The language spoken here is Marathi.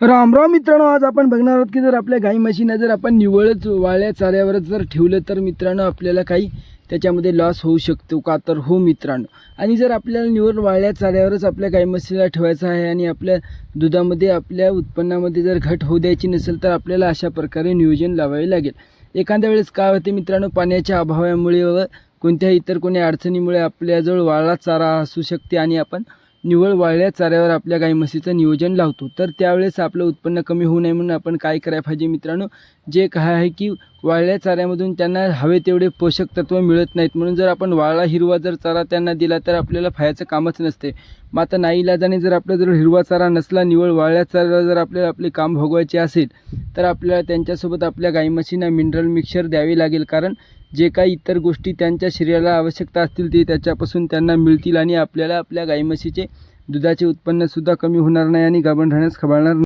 राम राम मित्रांनो आज आपण बघणार आहोत की जर आपल्या गाई म्हशींना जर आपण निवळच वाळ्या चाऱ्यावरच जर ठेवलं तर मित्रांनो आपल्याला काही त्याच्यामध्ये लॉस होऊ शकतो का तर? हो मित्रांनो. आणि जर आपल्याला निवड वाळल्या चाऱ्यावरच आपल्या गाई म्हशीला ठेवायचं आहे आणि आपल्या दुधामध्ये आपल्या उत्पन्नामध्ये जर घट होऊ द्यायची नसेल तर आपल्याला अशा प्रकारे नियोजन लावावे लागेल. एखाद्या वेळेस काय होते मित्रांनो पाण्याच्या अभावामुळे व कोणत्याही इतर कोणी अडचणीमुळे आपल्याजवळ वाळला चारा असू शकते आणि आपण निव्वळ वाळल्या चाऱ्यावर आपल्या गाई म्हशीचं नियोजन लावतो. तर त्यावेळेस आपलं उत्पन्न कमी होऊ नये म्हणून आपण काय करायला पाहिजे मित्रांनो? जे काय आहे की वाळल्या चाऱ्यामधून त्यांना हवे तेवढे पोषक तत्व मिळत नाहीत. म्हणून जर आपण वाळला हिरवा जर चारा त्यांना दिला तर आपल्याला फायचं कामच नसते. मग आता नाईलाजाने जर आपला जर हिरवा चारा नसला निवळ वाळल्या चाऱ्याला जर आपल्याला आपले काम भोगवायचे असेल तर आपल्याला त्यांच्यासोबत आपल्या गाई म्हशींना मिनरल मिक्सर द्यावी लागेल. कारण जे काही इतर गोष्टी त्यांच्या शरीराला आवश्यकता असतील ते त्याच्यापासून त्यांना मिळतील आणि आपल्याला आपल्या गाई म्हशीचे दुधाचे उत्पन्नसुद्धा कमी होणार नाही आणि गाभण राहण्यास खबाळणार नाही